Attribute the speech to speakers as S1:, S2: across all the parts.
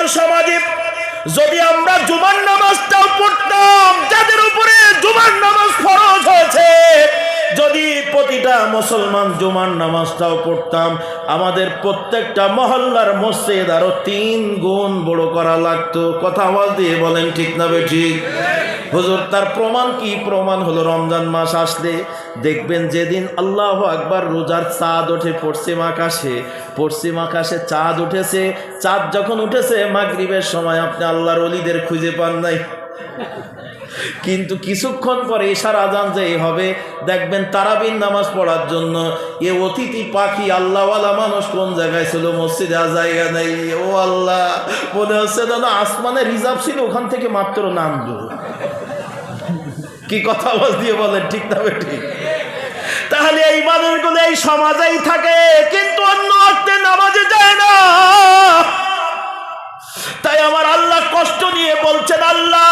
S1: আজকের সমাজে যদি আমরা জুমার নামাজটাও পড়তাম, যাদের উপরে জুমার নামাজ ফরজ হয়েছে, যদি প্রতিটা মুসলমান জুমার নামাজটাও পড়তাম, আমাদের প্রত্যেকটা মহল্লার মসজিদ আরও তিন গুণ বড় করা লাগতো। কথা আওয়াজ দিয়ে বলেন ঠিক না বে ঠিক? হুজুর, তার প্রমাণ কি? প্রমাণ হলো রমজান মাস আসলে দেখবেন যেদিন আল্লাহ আকবার রোজার চাঁদ ওঠে পশ্চিম আকাশে পশ্চিম আকাশে চাঁদ উঠেছে, চাঁদ যখন উঠেছে মাগরিবের সময় আপনি আল্লাহর অলিদের খুঁজে পান নাই। কিন্তু কিছুক্ষণ পরে ইশার আজান যেই হবে, দেখবেন তারাবিন নামাজ পড়ার জন্য এ অতিথি পাখি আল্লাহওয়ালা মানুষ কোন জায়গায় ছিল? মসজিদে জায়গা নেই। ও আল্লাহ, মনে হচ্ছে যেন আসমানে রিজার্ভ ছিল, ওখান থেকে মাত্র নামলো। কি কথা বল দিয়ে বলেন, ঠিক না ঠিক তাহলে এই মানুষগুলো এই সমাজেই থাকে, কিন্তু অন্য অর্থে নামাজে যায় না। তাই আমার আল্লাহ কষ্ট নিয়ে বলছেন, আল্লাহ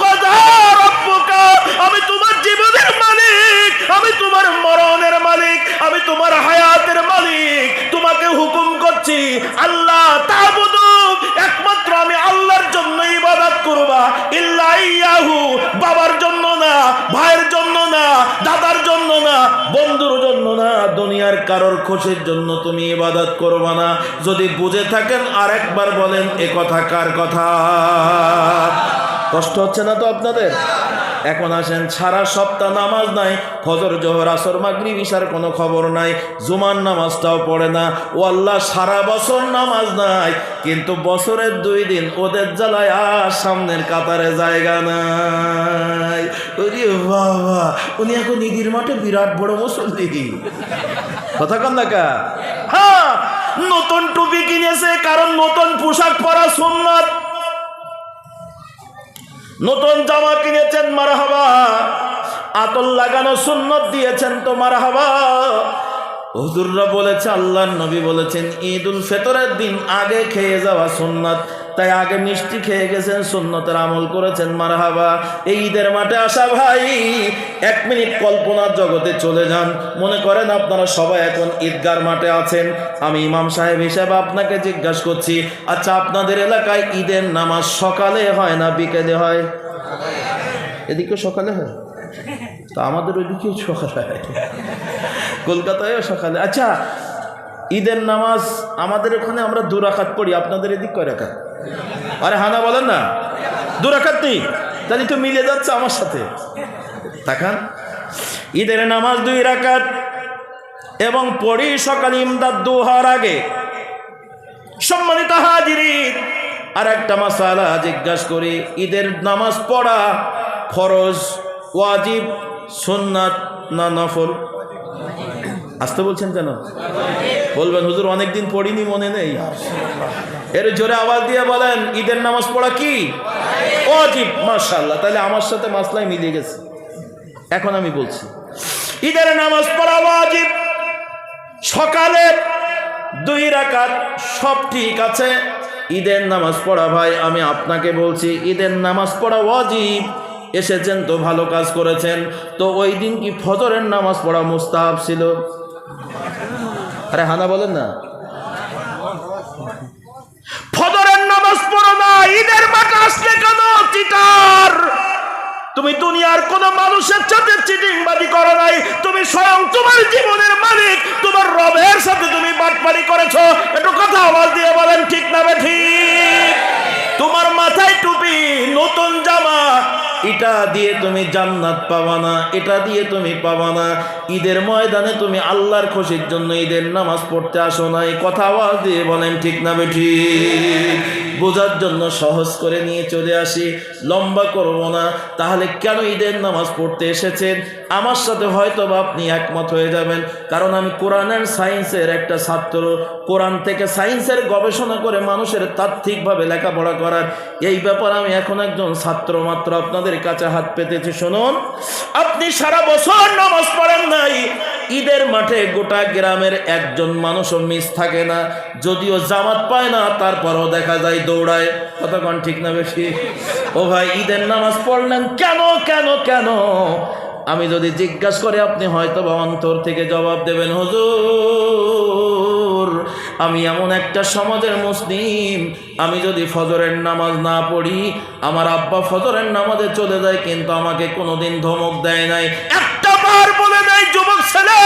S1: কদা রব্বুকা। আমি তোমার জীবনের মালিক, আমি তোমার মরণের মালিক, আমি তোমার হায়াতের মালিক। তোমাকে হুকুম করছি, আল্লাহ, তাবুদু। একমাত্র আমি আল্লাহর জন্য ইবাদত করবা ইল্লা ইয়াহু বাবার জন্য না ভাইয়ের জন্য না দাদার জন্য না বন্ধুর জন্য না, দুনিয়ার কারোর খুশির জন্য তুমি ইবাদত করবা না। যদি বুঝে থাকেন আর একবার বলেন, এ কথা কার কথা? কষ্ট হচ্ছে না তো আপনাদের? এখন আসেন, সারা সপ্তাহ নামাজ নাই, ফজর, জোহর, আসর মাগরি বিশার কোনো খবর নাই, জুমার নামাজটাও পড়ে না। ও আল্লাহ, সারা বছর নামাজ নাই, কিন্তু বছরের দুই দিন ওদের জ্বালায় আর সামনের কাতারে জায়গা নাই। ওরে বাবা, উনি এখন ঈদের মাঠে বিরাট বড় মুসল্লি। কথা কন দেখা হ্যাঁ নতুন টুপি কিনেছে, কারণ নতুন পোশাক পরা সুন্নাত। নতুন জামা কিনেছেন, মারহাবা। আতল লাগানো সুন্নত দিয়েছেন তো, মারহাবা। হুজুররা বলেছে আল্লাহ নবী বলেছেন ঈদ উল ফেতরের দিন আগে খেয়ে যাওয়া সুন্নত। তাই আগে মিষ্টি খেয়ে গেছেন, সুন্নতের আমল করেছেন, মারহাবা। এই ঈদের মাঠে আসা ভাই, এক মিনিট কল্পনার জগতে চলে যান। মনে করেন আপনারা সবাই এখন ঈদগার মাঠে আছেন। আমি ইমাম সাহেব হিসেবে আপনাকে জিজ্ঞাসা করছি আচ্ছা আপনাদের এলাকায় ঈদের নামাজ সকালে হয় না বিকেলে হয়? এদিকে সকালে হয়? তা আমাদের ওইদিকে সকালে হয়। কলকাতায়ও সকালে। আচ্ছা ঈদের নামাজ আমাদের ওখানে আমরা দু রাখাত পড়ি, আপনাদের এদিক কয় রাখাত আরে হানা বলেন না। দু রাখাত নেই। তাহলে তো মিলে যাচ্ছে আমার সাথে। তাকান। ঈদের নামাজ দুই রাকাত এবং পড়ি সকাল ইমদাদ দুহার আগে। সম্মানিত হাজিরি আর একটা মাসালা জিজ্ঞাসা করি, ঈদের নামাজ পড়া ফরজ, ওয়াজিব, সুন্নাত না নফল? আসতে বলছেন কেন? বলবেন, হুজুর, অনেকদিন পড়িনি, মনে নেই। এর জোরে আওয়াজ দিয়ে বলেন, ঈদের নামাজ পড়া কি? অজিব মাশাল্লাহ তাহলে আমার সাথে মাসলাই মিলে গেছে। এখন আমি বলছি, ঈদের নামাজ পড়া ওয়াজিব সকালে দুই রাকাত সব ঠিক আছে। ঈদের নামাজ পড়া ভাই, আমি আপনাকে বলছি, ঈদের নামাজ পড়া ওয়াজিব এসেছেন তো ভালো কাজ করেছেন। তো ওই দিন কি ফজরের নামাজ পড়া মুস্তাহাব ছিল? আরে হানা বলেন না। ফদরের নামাজ পড়ো না, ঈদের মাঠে আসলে কেন চিটার? তুমি দুনিয়ার কোন মানুষের সাথে চিটিংবাজি করো নাই, তুমি স্বয়ং তোমার জীবনের মালিক, তোমার রবের সাথে তুমি বাটপারি করেছ। একটু কথা আওয়াজ দিয়ে বলেন, ঠিক না ঠিক? তোমার মাথায় টুপি, নতুন জামা, এটা দিয়ে তুমি জান্নাত পাবা না, এটা দিয়ে তুমি পাবা না। ঈদের ময়দানে তুমি আল্লাহর খুশির জন্য ঈদের নামাজ পড়তে আসো নাই কথা আওয়াজ দিয়ে বলেন, ঠিক না বেঠি? বোঝার জন্য সহজ করে নিয়ে চলে আসি। লম্বা করব না। তাহলে কেন ঈদের নামাজ পড়তে এসেছেন? আমার সাথে হয়তো বা আপনি একমত হয়ে যাবেন। কারণ আমি কোরআন অ্যান্ড সায়েন্সের একটা ছাত্র। কোরআন থেকে সায়েন্সের গবেষণা করে মানুষের তাত্ত্বিকভাবে লেখাপড়া করার। এই ব্যাপারে আমি এখন একজন ছাত্র মাত্র। আপনাদের কাছে হাত পেতেছি। শুনুন, আপনি সারা বছর নামাজ পড়েন নাই। ঈদের মাঠে গোটা গ্রামের একজন মানুষও মিস থাকে না। যদিও জামাত পায় না, তারপরও দেখা যায় দৌড়ায়। কতক্ষণ ঠিক না বেশি? ও ভাই, ঈদের নামাজ পড়লেন কেন কেন কেন? আমি যদি জিজ্ঞাসা করে, আপনি হয়তো বা অন্তর থেকে জবাব দেবেন, হুজুর, আমি এমন একটা সমাজের মুসলিম। আমি যদি ফজরের নামাজ না পড়ি, আমার আব্বা ফজরের নামাজে চলে যায়, কিন্তু আমাকে কোনোদিন ধমক দেয় নাই। ছেলে,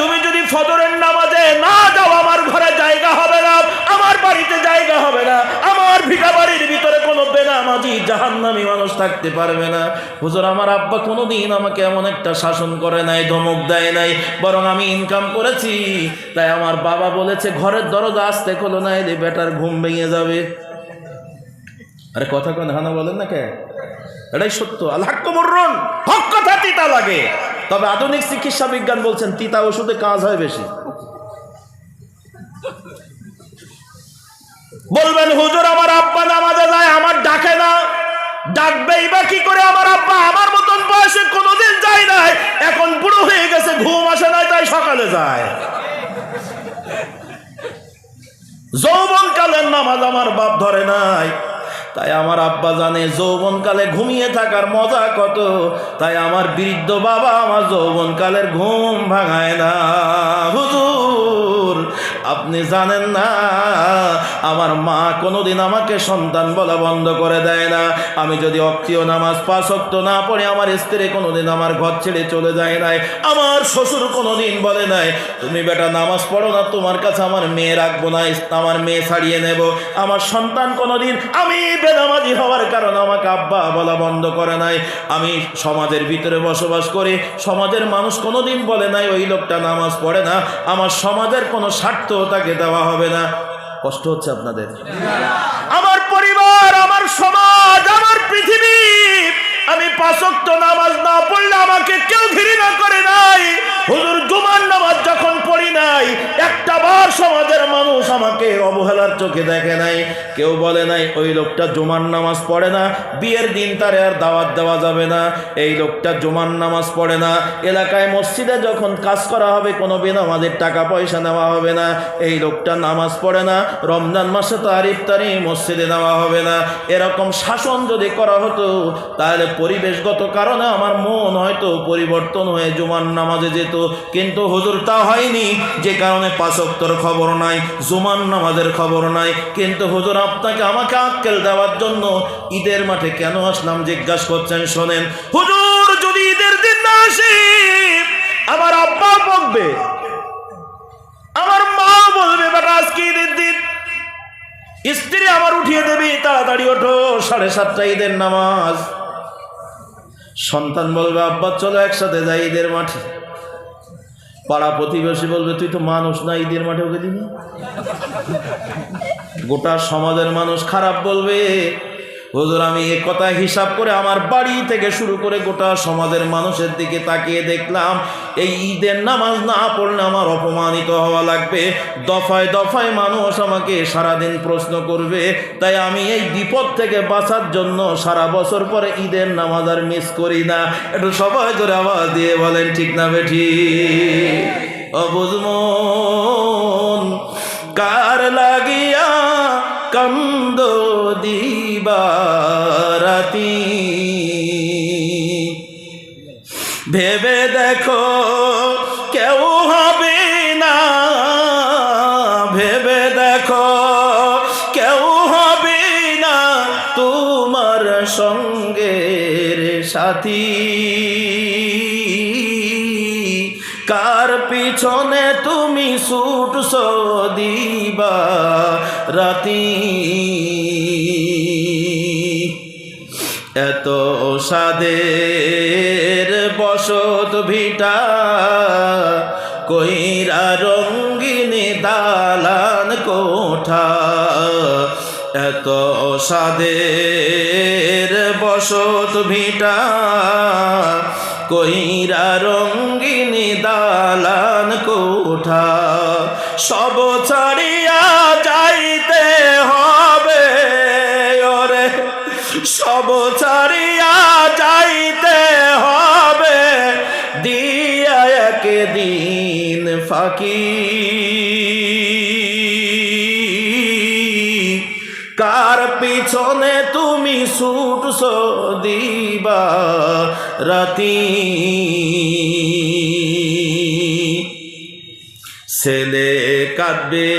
S1: তুমি যদি ফজরের নামাজে না যাও, আমার ঘরে জায়গা হবে না, আমার বাড়িতে জায়গা হবে না, আমার ভিটা বাড়ির ভিতরে কোনো বেনামাজি, জাহান্নামী মানুষ থাকতে পারবে না। হুজুর, আমার আব্বা আমাকে এমন একটা শাসন করে নাই, ধমক দেয় নাই, বরং আমি ইনকাম করেছি। তাই আমার বাবা বলেছে, ঘরের দরজা আসতে খোলো না এলে বেটার ঘুম ভেঙে যাবে। আরে কথা কোন, হানা বলেন না কে? এটাই সত্য। আল্লাহ হক কথা তিতা লাগে। তবে আধুনিক চিকিৎসা বিজ্ঞান বলছেন, তিতা ওষুধে কাজ হয় বেশি। বলবেন, হুজুর, আমার আব্বা নামাজে যায়, আমার ডাকে না। ডাকবেই বা কি করে আমার আব্বা? আমার মতন বয়সে কোনোদিন যায় নাই। এখন বুড়ো হয়ে গেছে, ঘুম আসে নাই, তাই সকালে যায়। যৌবন কালের নামাজ আমার বাপ ধরে নাই। তাই আমার আব্বা জানে যৌবন কালে ঘুমিয়ে থাকার মজা কত। তাই আমার বৃদ্ধ বাবা আমার যৌবন কালের ঘুম ভাঙায় না। হুজুর আপনি জানেন না, আমার মা কোনোদিন আমাকে সন্তান বলা বন্ধ করে দেয় না। আমি যদি অক্তীয় নামাজ পাঁচ অক্ত না পড়ে, আমার স্ত্রী কোনোদিন আমার ঘর ছেড়ে চলে যায় নাই, আমার শ্বশুর কোনোদিন বলে নাই, তুমি বেটা নামাজ পড়ো না, তোমার কাছে আমার মেয়ে রাখব না আমার মেয়ে ছাড়িয়ে নেব। আমার সন্তান কোনোদিন আমি বেনামাজি হওয়ার কারণে আমাকে আব্বা বলা বন্ধ করে নাই। আমি সমাজের ভিতরে বসবাস করি, সমাজের মানুষ কোনোদিন বলে নাই, ওই লোকটা নামাজ পড়ে না। আমার সমাজের কোনো স্বার্থ তাকে দেওয়া হবে না। কষ্ট হচ্ছে আপনাদের। আমার পরিবার, আমার সমাজ, আমার পৃথিবী, আমি পাঁচক্ত নামাজ না পড়লে আমাকে কেউ ঘৃণা করে নাই। হুজুর জুমার নামাজ যখন পড়ি নাই, একটা বার সমাজের মানুষ আমাকে অবহেলার চোখে দেখে নাই। কেউ বলে নাই, ওই লোকটা জুমার নামাজ পড়ে না, বিয়ের দিন তারে আর দাওয়াত দেওয়া যাবে না। এই লোকটা জুমার নামাজ পড়ে না। এলাকায় মসজিদে যখন কাজ করা হবে, কোনো বেনামাজের টাকা পয়সা নেওয়া হবে না। এই লোকটা নামাজ পড়ে না, রমজান মাসে তো আর ইফতারি মসজিদে নেওয়া হবে না। এরকম শাসন যদি করা হতো, তাহলে পরিবেশগত কারণে আমার মন হয়তো পরিবর্তন হয়ে জুমার নামাজে যেত। কিন্তু হুজুর তা হয়নি, যে কারণে পাঁচক্তর খবর নাই। জুমার নামাজের খবর নাই। কিন্তু হুজুর আপনাকে আমাকে আক্কেল দেওয়ার জন্য ঈদের মাঠে কেন আসলাম জিজ্ঞাসা করছেন শোনেন। হুজুর, যদি ঈদের দিন না আসি, আমার আব্বা বকবে। আমার মা বলবে, বেটা, আজকে ঈদের দিন। স্ত্রী আমার উঠিয়ে দেবে, তাড়াতাড়ি ওঠো, সাড়ে সাতটা ঈদের নামাজ। সন্তান বলবে, আব্বা, চলো একসাথে যাই ঈদের মাঠে। পাড়া প্রতিবেশী বলবে, তুই তো মানুষ না, ঈদের মাঠে ওকে দিবি? গোটা সমাজের মানুষ খারাপ বলবে হুজুর, আমি এ কথা হিসাব করে আমার বাড়ি থেকে শুরু করে গোটা সমাজের মানুষের দিকে তাকিয়ে দেখলাম, এই ঈদের নামাজ না পড়লে আমার অপমানিত হওয়া লাগবে। দফায় দফায় মানুষ আমাকে সারাদিন প্রশ্ন করবে, তাই আমি এই বিপদ থেকে বাঁচার জন্য সারা বছর পরে ঈদের নামাজ আর মিস করি না। একটু সবাই ধরে আওয়াজ দিয়ে বলেন, ঠিক না বেঠি অবুজমন কার লাগিয়া কন্দ দিবারাতি। ভেবে দেখো কেউ হবে না। ভেবে দেখো কেউ হবে না তোমার সঙ্গের সাথী। কার পিছনে তুমি ছুটছ দিবা রাতি। এত সাদের বসত ভিটা কইরা রঙ্গিনী দালান কোঠা। এত সাদের বসত ভিটা কইরা রঙ্গিনী দালান কোঠা। সব ছাড়িয়া যাইতে হবে, ওরে। সব ছাড়িয়া যাইতে হবে, দিয়া একদিন ফাঁকি। কার পিছনে তুমি ছুটছ দিবা রাতি? ছেলে কাঁদবে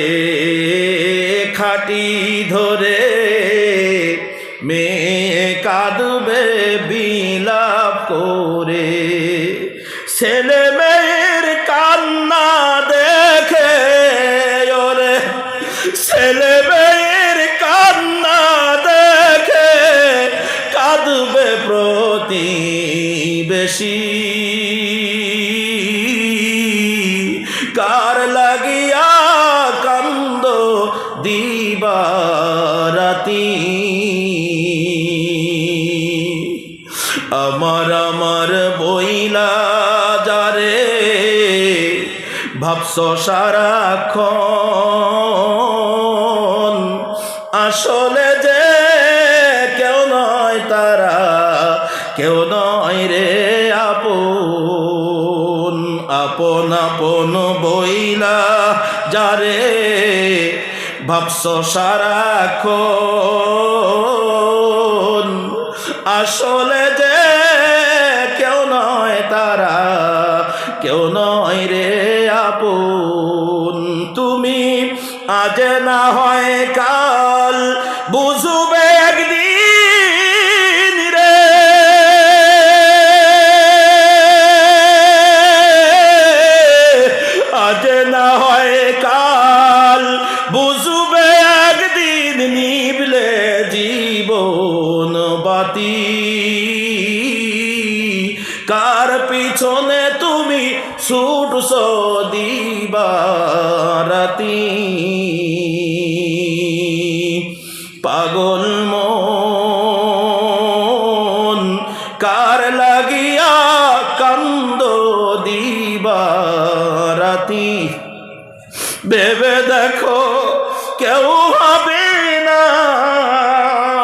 S1: খাটি ধরে। মেয়ে কাঁদবে বিলাপ করে। ছেলে ভাবস সারাক্ষণ। আসলে যে কেউ নয় তারা, কেউ নয় রে আপন। আপন আপন বইলা যারে ভাবস সারাক্ষণ। আসলে যে কেউ নয় তারা কাল বুঝবে একদিন রে। আজ না হয় কাল বুঝবে একদিন নিবলে জীবন বাতি। কার পিছনে তুমি ছুটছ দিবারাতি? পাগল কার লাগিয়া কান্দ দিবারাতি ভেবে দেখো কেউ হবে না,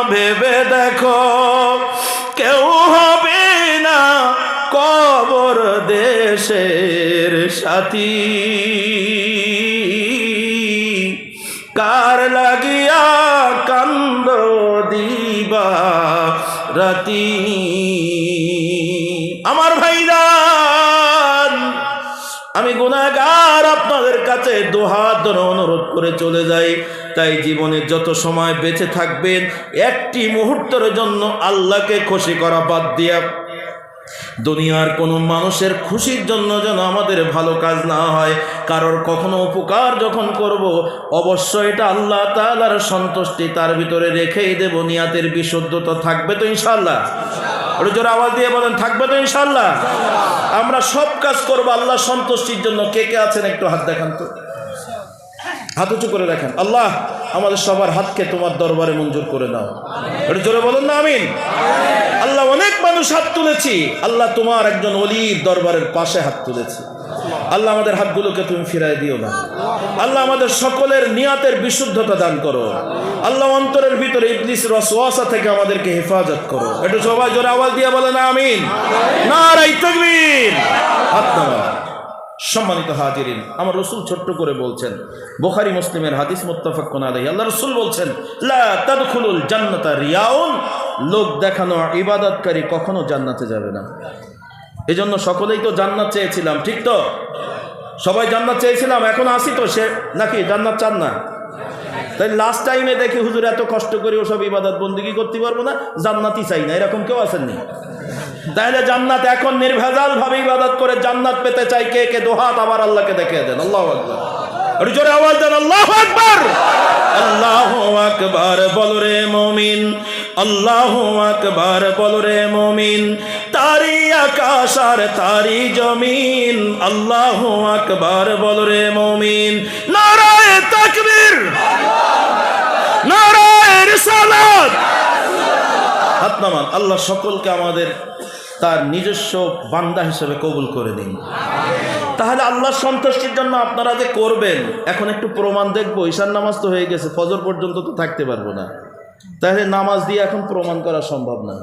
S1: ভেবে দেখো কেউ হবে না কবর দেশের সাথী। রাতি। আমার ভাইদান আমি গুণাগার আপনাদের কাছে দুহাত ধরে অনুরোধ করে চলে যাই। তাই জীবনে যত সময় বেঁচে থাকবেন, একটি মুহূর্তের জন্য আল্লাহকে খুশি করা বাদ দিয়া দুনিয়ার কোনো মানুষের খুশির জন্য যেন আমাদের ভালো কাজ না হয়, কারোর কখনো উপকার যখন করব, অবশ্যই এটা আল্লাহ তালার সন্তুষ্টি, তার ভিতরে রেখেই দেব, নিয়াতের বিশুদ্ধতা থাকবে তো ইনশাল্লাহ ওটা জোরে আওয়াজ দিয়ে বলেন, থাকবে তো ইনশাল্লাহ আমরা সব কাজ করব আল্লাহ সন্তুষ্টির জন্য। কে কে আছেন একটু হাত দেখান তো? হাত উঁচু করে দেখেন। আল্লাহ আমাদের সবার হাতকে তোমার দরবারে মঞ্জুর করে দাও। এটা জোরে বলুন না, আমিন। আল্লাহ অনেক মানুষ হাত তুলেছি। আল্লাহ তোমার একজন অলির দরবারের পাশে হাত তুলেছি। আল্লাহ আমাদের হাতগুলোকে তুমি ফিরাই দিও না। আল্লাহ আমাদের সকলের নিয়াতের বিশুদ্ধতা দান করো। আল্লাহ অন্তরের ভিতরে ইবলিস রসওয়াসা থেকে আমাদেরকে হেফাজত করো। একটু সবাই জোরে আওয়াজ দিয়ে বলে না আমিন। নারাই তকবীর। হাত সম্মানিত হাজিরিন, আমার রসুল ছোট্ট করে বলছেন, বোখারি মুসলিমের হাদিস মুত্তাফাক্কুন আল্লাহ রসুল বলছেন জান্নাতা রিয়াউন লোক দেখানো ইবাদতকারী কখনো জান্নাতে যাবে না। এজন্য সকলেই তো জান্নাত চেয়েছিলাম, ঠিক তো? সবাই জান্নাত চেয়েছিলাম, এখন আসি তো সে, নাকি জান্নাত চান না? তাই লাস্ট টাইমে দেখি হুজুর এত কষ্ট করে ওসব ইবাদত বন্দিগি করতে পারব না, জান্নাতই চাই না, এরকম কেউ আসেননি তাহলে জান্নাত এখন নির্ভেজাল ভাবে ইবাদত করে জান্নাত পেতে চাই কে কে? দোহাত আবার আল্লাহকে দেখে দেন। আল্লাহ আকবার। জোরে আওয়াজ দেন, আল্লাহ আকবার। আল্লাহ আকবার বল রে মমিন। আল্লাহ আকবার বল রে মমিন। তারি আকাশ আর তারি জমিন। আল্লাহ আকবার বল রে মমিন। নারায় তাকবীর। নারায় রিসালাত। হাত নামান আল্লাহ সকলকে আমাদের তার নিজস্ব বান্দা হিসেবে কবুল করে দিন। তাহলে আল্লাহ সন্তুষ্টির জন্য আপনারা যে করবেন, এখন একটু প্রমাণ দেখব ঈশান নামাজ তো হয়ে গেছে, ফজর পর্যন্ত তো থাকতে পারব না। তাহলে নামাজ দিয়ে এখন প্রমাণ করা সম্ভব না।